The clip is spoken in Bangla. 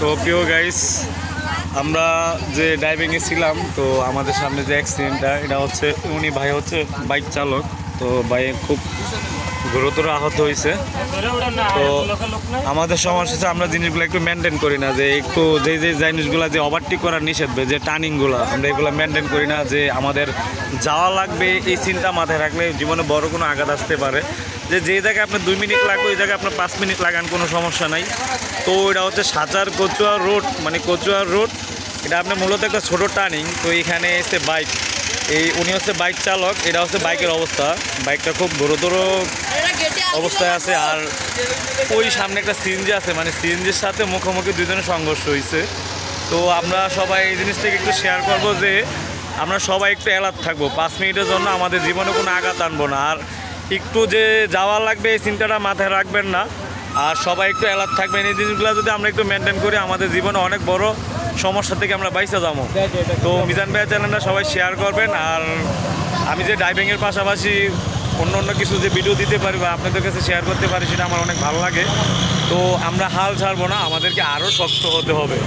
তো প্রিয় গাইস আমরা যে ড্রাইভিংয়ে ছিলাম, তো আমাদের সামনে যে অ্যাক্সিডেন্টটা এটা হচ্ছে, উনি ভাই হচ্ছে বাইক চালক, তো ভাই খুব গুরুতর আহত হয়েছে। তো আমাদের সমস্যা হচ্ছে আমরা জিনিসগুলো একটু মেনটেন করি না, যে একটু যে যে জিনিসগুলো যে ওভারটেক করার নিষেধ, যে টার্নিংগুলো আমরা এগুলো মেনটেন করি না, যে আমাদের যাওয়া লাগবে এই চিন্তা মাথায় রাখলে জীবনে বড় কোনো আঘাত আসতে পারে। যে যে জায়গায় আপনার দুই মিনিট লাগবে, ওই জায়গায় আপনার পাঁচ মিনিট লাগান, কোনো সমস্যা নাই। তো এটা হচ্ছে সাচার কচুয়া রোড মানে কচুয়া রোড এটা আপনার মূলত একটা ছোটো টার্নিং তো এখানে এসে বাইক এই উনি হচ্ছে বাইক চালক, এটা হচ্ছে বাইকের অবস্থা। বাইকটা খুব গুরুতর অবস্থায় আছে, আর ওই সামনে একটা সিএনজি আছে মানে সিএনজির সাথে মুখোমুখি দুজনের সংঘর্ষ হয়েছে তো আমরা সবাই এই জিনিস থেকে একটু শেয়ার করব যে, আমরা সবাই একটু অ্যালার্ট থাকব, পাঁচ মিনিটের জন্য আমাদের জীবনে কোনো আঘাত আনব না। আর একটু যে যাওয়া লাগবে এই চিন্তাটা মাথায় রাখবেন না। আর সবাই একটু অ্যালার্ট থাকবেন। এই জিনিসগুলো যদি আমরা একটু মেনটেন করি, আমাদের জীবনে অনেক বড় সমস্যা থেকে আমরা বাইসে যাব। তো মিজান ভাইয়া চ্যানেলটা সবাই শেয়ার করবেন। আর আমি যে ড্রাইভিংয়ের পাশাপাশি অন্য অন্য কিছু যে ভিডিও দিতে পারি বা আপনাদের কাছে শেয়ার করতে পারি, সেটা আমার অনেক ভালো লাগে। তো আমরা হাল ছাড়বো না, আমাদেরকে আরও শক্ত হতে হবে।